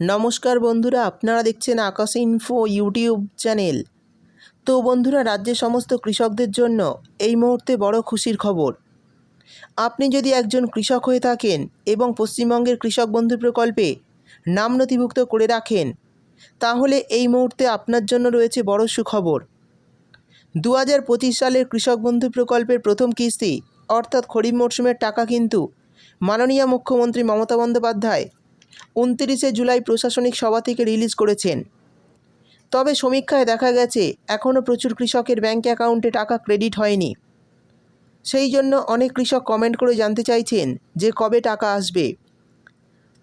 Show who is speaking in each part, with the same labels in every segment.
Speaker 1: নমস্কার বন্ধুরা, আপনারা দেখছেন আকাশ ইনফো ইউটিউব চ্যানেল তো বন্ধুরা, রাজ্যের সমস্ত কৃষকদের জন্য এই মুহূর্তে বড় খুশির খবর। আপনি যদি একজন কৃষক হয়ে থাকেন এবং পশ্চিমবঙ্গের কৃষক বন্ধু প্রকল্পে নাম নথিভুক্ত করে রাখেন, তাহলে এই মুহূর্তে আপনার জন্য রয়েছে বড় সুখবর। দু হাজার পঁচিশ সালের কৃষক বন্ধু প্রকল্পের প্রথম কিস্তি, অর্থাৎ খরিফ মরশুমের টাকা কিন্তু মাননীয় মুখ্যমন্ত্রী মমতা বন্দ্যোপাধ্যায় উনতিরিশে জুলাই প্রশাসনিক সভা থেকে রিলিজ করেছেন। তবে সমীক্ষায় দেখা গেছে, এখনও প্রচুর কৃষকের ব্যাঙ্ক অ্যাকাউন্টে টাকা ক্রেডিট হয়নি। সেই জন্য অনেক কৃষক কমেন্ট করে জানতে চাইছেন যে কবে টাকা আসবে।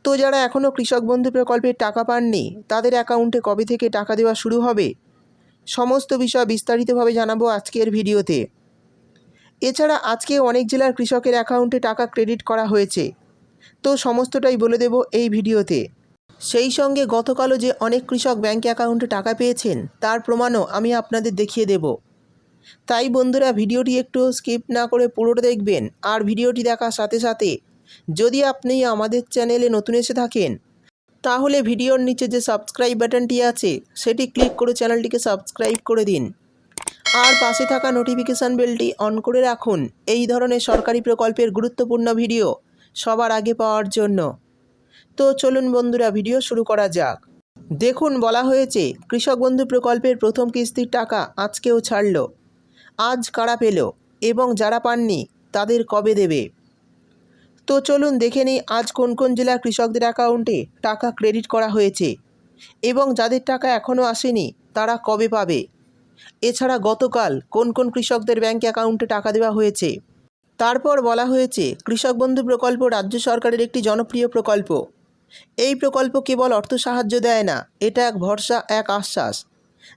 Speaker 1: তো যারা এখনও কৃষক বন্ধু প্রকল্পের টাকা পাননি, তাদের অ্যাকাউন্টে কবে থেকে টাকা দেওয়া শুরু হবে? সমস্ত বিষয় বিস্তারিতভাবে জানাব আজকের ভিডিওতে। এছাড়া আজকে অনেক জেলার কৃষকের অ্যাকাউন্টে টাকা ক্রেডিট করা হয়েছে। তো সমস্তটাই বলে দেব এই ভিডিওতে। সেই সঙ্গে গতকালও যে অনেক কৃষক ব্যাঙ্ক অ্যাকাউন্টে টাকা পেয়েছেন, তার প্রমাণও আমি আপনাদের দেখিয়ে দেব। তাই বন্ধুরা, ভিডিওটি একটু স্কিপ না করে পুরোটা দেখবেন আর ভিডিওটি দেখার সাথে সাথে যদি আপনি আমাদের চ্যানেলে নতুন এসে থাকেন, তাহলে ভিডিওর নিচে যে সাবস্ক্রাইব বাটনটি আছে, সেটি ক্লিক করে চ্যানেলটিকে সাবস্ক্রাইব করে দিন। আর পাশে থাকা নোটিফিকেশান বেলটি অন করে রাখুন। এই ধরনের সরকারি প্রকল্পের গুরুত্বপূর্ণ ভিডিও সবার আগে পাওয়ার জন্য। তো চলুন বন্ধুরা, ভিডিও শুরু করা যাক। দেখুন, বলা হয়েছে, কৃষক বন্ধু প্রকল্পের প্রথম কিস্তির টাকা আজকেও ছাড়ল। আজ কারা পেল এবং যারা পাননি, তাদের কবে দেবে? তো চলুন দেখে নিই, আজ কোন কোন জেলার কৃষকদের অ্যাকাউন্টে টাকা ক্রেডিট করা হয়েছে এবং যাদের টাকা এখনও আসেনি, তারা কবে পাবে? এছাড়া গতকাল কোন কোন কৃষকদের ব্যাঙ্ক অ্যাকাউন্টে টাকা দেওয়া হয়েছে? তারপর বলা হয়েছে, কৃষক বন্ধু প্রকল্প রাজ্য সরকারের একটি জনপ্রিয় প্রকল্প। এই প্রকল্প কেবল অর্থ সাহায্য দেয় না, এটা এক ভরসা, এক আশ্বাস।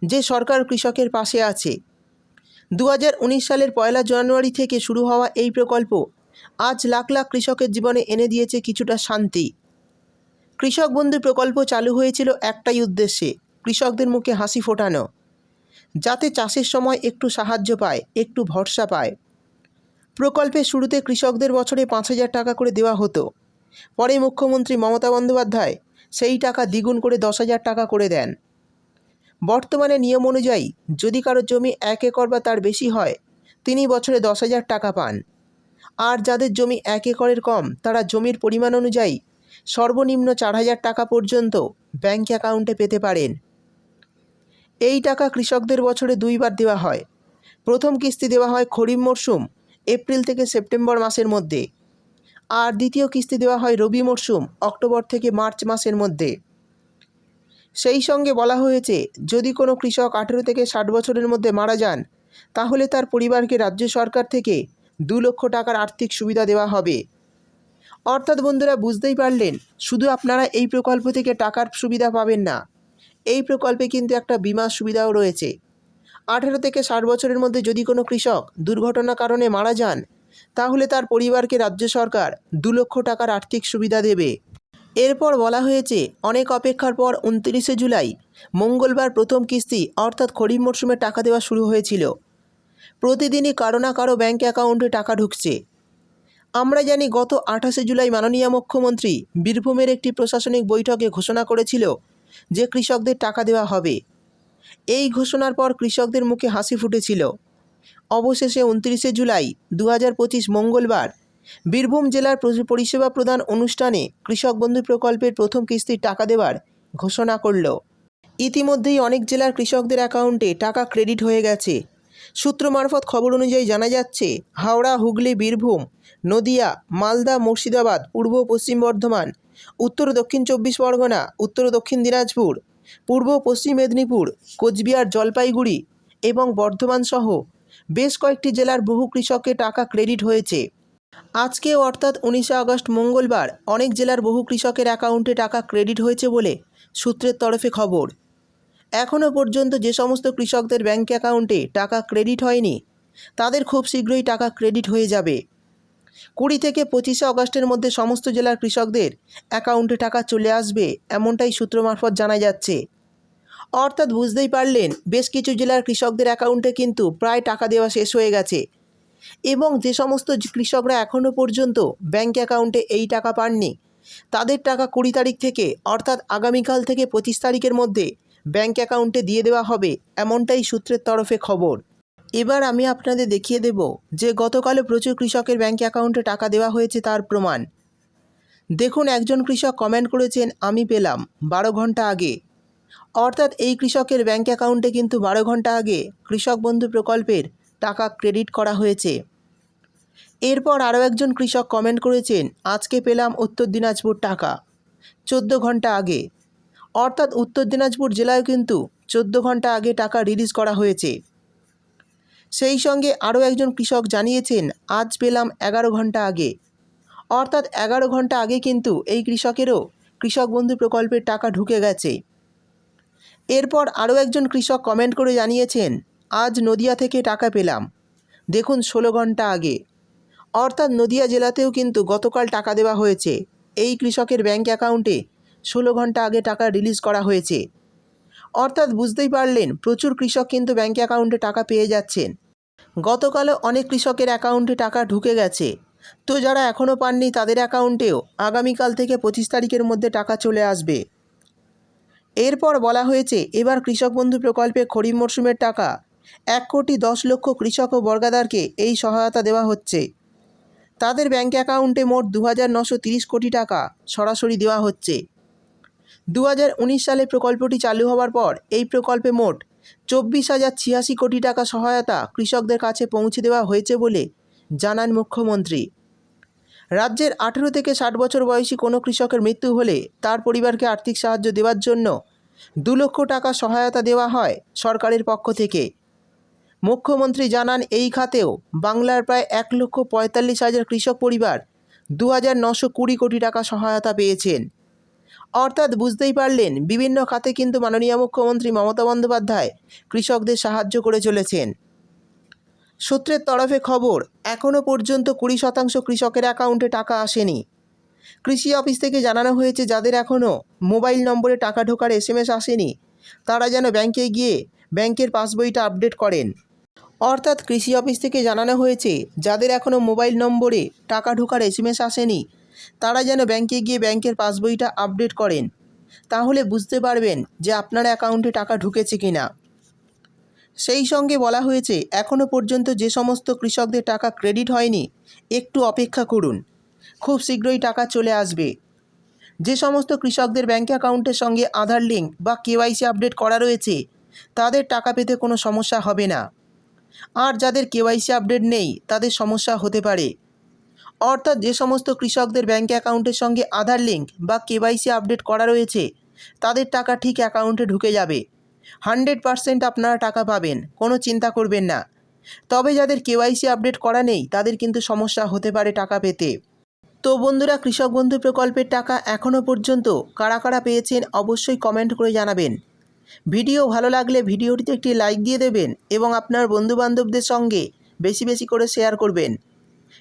Speaker 1: যে সরকার কৃষকের পাশে আছে। দু হাজার উনিশ সালের পয়লা জানুয়ারি থেকে শুরু হওয়া এই প্রকল্প আজ লাখ লাখ কৃষকের জীবনে এনে দিয়েছে কিছুটা শান্তি। কৃষক বন্ধু প্রকল্প চালু হয়েছিল একটাই উদ্দেশ্যে, কৃষকদের মুখে হাসি ফোটানো। যাতে চাষের সময় একটু সাহায্য পায়, একটু ভরসা পায়। প্রকল্পের শুরুতে কৃষকদের বছরে পাঁচ হাজার টাকা করে দেওয়া হতো। পরে মুখ্যমন্ত্রী মমতা বন্দ্যোপাধ্যায় সেই টাকা দ্বিগুণ করে দশ হাজার টাকা করে দেন। বর্তমানে নিয়ম অনুযায়ী যদি কারও জমি এক একর বা তার বেশি হয়, তিনি বছরে দশ হাজার টাকা পান। আর যাদের জমি এক একরের কম, তারা জমির পরিমাণ অনুযায়ী সর্বনিম্ন চার হাজার টাকা পর্যন্ত ব্যাঙ্ক অ্যাকাউন্টে পেতে পারেন। এই টাকা কৃষকদের বছরে দুইবার দেওয়া হয়। প্রথম কিস্তি দেওয়া হয় খরিফ মরশুম এপ্রিল থেকে সেপ্টেম্বর মাসের মধ্যে। আর দ্বিতীয় কিস্তি দেওয়া হয় রবি মরশুম অক্টোবর থেকে মার্চ মাসের মধ্যে। সেই সঙ্গে বলা হয়েছে, যদি কোনো কৃষক আঠেরো থেকে ষাট বছরের মধ্যে মারা যান, তাহলে তার পরিবারকে রাজ্য সরকার থেকে দু লক্ষ টাকার আর্থিক সুবিধা দেওয়া হবে। অর্থাৎ বন্ধুরা, বুঝতেই পারলেন, শুধু আপনারা এই প্রকল্প থেকে টাকার সুবিধা পাবেন না। এই প্রকল্পে কিন্তু একটা বিমা সুবিধাও রয়েছে। আঠেরো থেকে ষাট বছরের মধ্যে যদি কোনো কৃষক দুর্ঘটনার কারণে মারা যান, তাহলে তার পরিবারকে রাজ্য সরকার দু লক্ষ টাকার আর্থিক সুবিধা দেবে। এরপর বলা হয়েছে, অনেক অপেক্ষার পর উনত্রিশে জুলাই মঙ্গলবার প্রথম কিস্তি অর্থাৎ খরিফ মরশুমে টাকা দেওয়া শুরু হয়েছিল। প্রতিদিনই কারও না কারও ব্যাঙ্ক অ্যাকাউন্টে টাকা ঢুকছে। আমরা জানি গত আঠাশে জুলাই মাননীয় মুখ্যমন্ত্রী বীরভূমের একটি প্রশাসনিক বৈঠকে ঘোষণা করেছিল যে কৃষকদের টাকা দেওয়া হবে। এই ঘোষণার পর কৃষকদের মুখে হাসি ফুটেছিল। অবশেষে উনত্রিশে জুলাই দু হাজার পঁচিশ মঙ্গলবার বীরভূম জেলার পরিষেবা প্রদান অনুষ্ঠানে কৃষক বন্ধু প্রকল্পের প্রথম কিস্তির টাকা দেওয়ার ঘোষণা করল। ইতিমধ্যেই অনেক জেলার কৃষকদের অ্যাকাউন্টে টাকা ক্রেডিট হয়ে গেছে। সূত্র মারফত খবর অনুযায়ী জানা যাচ্ছে, হাওড়া, হুগলি, বীরভূম, নদিয়া, মালদা, মুর্শিদাবাদ, পূর্ব পশ্চিম বর্ধমান, উত্তর দক্ষিণ চব্বিশ পরগনা, উত্তর দক্ষিণ দিনাজপুর পূর্ব পশ্চিম মেদিনীপুর, কোচবিহার, জলপাইগুড়ি এবং বর্ধমান সহ বেশ কয়েকটি জেলার বহু কৃষককে টাকা ক্রেডিট হয়েছে। আজকে অর্থাৎ উনিশে আগস্ট মঙ্গলবার অনেক জেলার বহু কৃষকের অ্যাকাউন্টে টাকা ক্রেডিট হয়েছে বলে সূত্রের তরফে খবর। এখনও পর্যন্ত যে সমস্ত কৃষকদের ব্যাঙ্ক অ্যাকাউন্টে টাকা ক্রেডিট হয়নি, তাদের খুব শীঘ্রই টাকা ক্রেডিট হয়ে যাবে। কুড়ি থেকে পঁচিশে অগস্টের মধ্যে সমস্ত জেলার কৃষকদের অ্যাকাউন্টে টাকা চলে আসবে এমনটাই সূত্র মারফত জানা যাচ্ছে। অর্থাৎ বুঝতেই পারলেন, বেশ কিছু জেলার কৃষকদের অ্যাকাউন্টে কিন্তু প্রায় টাকা দেওয়া শেষ হয়ে গেছে। এবং যে সমস্ত কৃষকরা এখনও পর্যন্ত ব্যাঙ্ক অ্যাকাউন্টে এই টাকা পাননি, তাদের টাকা কুড়ি তারিখ থেকে, অর্থাৎ আগামীকাল থেকে পঁচিশ তারিখের মধ্যে ব্যাঙ্ক অ্যাকাউন্টে দিয়ে দেওয়া হবে, এমনটাই সূত্রের তরফে খবর। এবার আমি আপনাদের দেখিয়ে দেব যে গতকালও প্রচুর কৃষকের ব্যাঙ্ক অ্যাকাউন্টে টাকা দেওয়া হয়েছে তার প্রমাণ। দেখুন, একজন কৃষক কমেন্ট করেছেন, আমি পেলাম বারো ঘণ্টা আগে। অর্থাৎ এই কৃষকের ব্যাঙ্ক অ্যাকাউন্টে কিন্তু বারো ঘণ্টা আগে কৃষক বন্ধু প্রকল্পের টাকা ক্রেডিট করা হয়েছে। এরপর আরও একজন কৃষক কমেন্ট করেছেন, আজকে পেলাম উত্তর দিনাজপুর টাকা, চোদ্দ ঘণ্টা আগে। অর্থাৎ উত্তর দিনাজপুর জেলায় কিন্তু চোদ্দ ঘণ্টা আগে টাকা রিলিজ করা হয়েছে। সেই সঙ্গে আরও একজন কৃষক জানিয়েছেন, আজ পেলাম এগারো ঘণ্টা আগে। অর্থাৎ এগারো ঘণ্টা আগে কিন্তু এই কৃষকেরও কৃষক বন্ধু প্রকল্পের টাকা ঢুকে গেছে। এরপর আরও একজন কৃষক কমেন্ট করে জানিয়েছেন, আজ নদিয়া থেকে টাকা পেলাম। দেখুন ষোলো ঘণ্টা আগে। অর্থাৎ নদিয়া জেলাতেও কিন্তু গতকাল টাকা দেওয়া হয়েছে। এই কৃষকের ব্যাঙ্ক অ্যাকাউন্টে ষোলো ঘণ্টা আগে টাকা রিলিজ করা হয়েছে। অর্থাৎ বুঝতেই পারলেন, প্রচুর কৃষক কিন্তু ব্যাঙ্ক অ্যাকাউন্টে টাকা পেয়ে যাচ্ছেন। গতকালও অনেক কৃষকের অ্যাকাউন্টে টাকা ঢুকে গেছে। তো যারা এখনও পাননি তাদের অ্যাকাউন্টেও আগামীকাল থেকে পঁচিশ তারিখের মধ্যে টাকা চলে আসবে। এরপর বলা হয়েছে, এবার কৃষক বন্ধু প্রকল্পে খরিফ মরশুমের টাকা, এক কোটি দশ লক্ষ কৃষক ও বর্গাদারকে এই সহায়তা দেওয়া হচ্ছে। তাদের ব্যাঙ্ক অ্যাকাউন্টে মোট দু হাজার নশো তিরিশ কোটি টাকা সরাসরি দেওয়া হচ্ছে। দু হাজার উনিশ সালে প্রকল্পটি চালু হওয়ার পর এই প্রকল্পে মোট চব্বিশ হাজার ছিয়াশি কোটি টাকা সহায়তা কৃষকদের কাছে পৌঁছে দেওয়া হয়েছে বলে জানান মুখ্যমন্ত্রী। রাজ্যের আঠেরো থেকে ষাট বছর বয়সী কোনো কৃষকের মৃত্যু হলে তার পরিবারকে আর্থিক সাহায্য দেওয়ার জন্য দু লক্ষ টাকা সহায়তা দেওয়া হয় সরকারের পক্ষ থেকে। মুখ্যমন্ত্রী জানান, এই খাতেও বাংলার প্রায় এক লক্ষ পঁয়তাল্লিশ হাজার কৃষক পরিবার দু হাজার নশো কুড়ি কোটি টাকা সহায়তা পেয়েছেন। অর্থাৎ বুঝতেই পারলেন, বিভিন্ন খাতে কিন্তু মাননীয় মুখ্যমন্ত্রী মমতা বন্দ্যোপাধ্যায় কৃষকদের সাহায্য করে চলেছেন। সূত্রের তরফে খবর এখনও পর্যন্ত কুড়ি শতাংশ কৃষকের অ্যাকাউন্টে টাকা আসেনি। কৃষি অফিস থেকে জানানো হয়েছে, যাদের এখনও মোবাইল নম্বরে টাকা ঢোকার এসএমএস আসেনি, তারা যেন ব্যাংকে গিয়ে ব্যাংকের পাসবইটা আপডেট করেন। অর্থাৎ কৃষি অফিস থেকে জানানো হয়েছে, যাদের এখনও মোবাইল নম্বরে টাকা ঢোকার এসএমএস আসেনি তারা যেন ব্যাংকে গিয়ে ব্যাংকের পাসবইটা আপডেট করেন। তাহলে বুঝতে পারবেন যে আপনার অ্যাকাউন্টে টাকা ঢুকেছে কি না সেই সঙ্গে বলা হয়েছে এখনও পর্যন্ত যে সমস্ত কৃষকদের টাকা ক্রেডিট হয়নি, একটু অপেক্ষা করুন। খুব শীঘ্রই টাকা চলে আসবে। যে সমস্ত কৃষকদের ব্যাঙ্ক অ্যাকাউন্টের সঙ্গে আধার লিঙ্ক বা কেওয়াইসি আপডেট করা রয়েছে, তাদের টাকা পেতে কোনো সমস্যা হবে না। আর যাদের কেওয়াইসি আপডেট নেই, তাদের সমস্যা হতে পারে। অর্থাৎ যে সমস্ত কৃষকদের ব্যাঙ্ক অ্যাকাউন্টের সঙ্গে আধার লিঙ্ক বা কেওয়াইসি আপডেট করা রয়েছে, তাদের টাকা ঠিক অ্যাকাউন্টে ঢুকে যাবে। হান্ড্রেড পারসেন্ট আপনারা টাকা পাবেন, কোনো চিন্তা করবেন না। তবে যাদের কেওয়াইসি আপডেট করা নেই, তাদের কিন্তু সমস্যা হতে পারে টাকা পেতে। তো বন্ধুরা, কৃষক বন্ধু প্রকল্পের টাকা এখনও পর্যন্ত কারা কারা পেয়েছেন অবশ্যই কমেন্ট করে জানাবেন। ভিডিও ভালো লাগলে ভিডিওটিতে একটি লাইক দিয়ে দেবেন এবং আপনার বন্ধুবান্ধবদের সঙ্গে বেশি বেশি করে শেয়ার করবেন।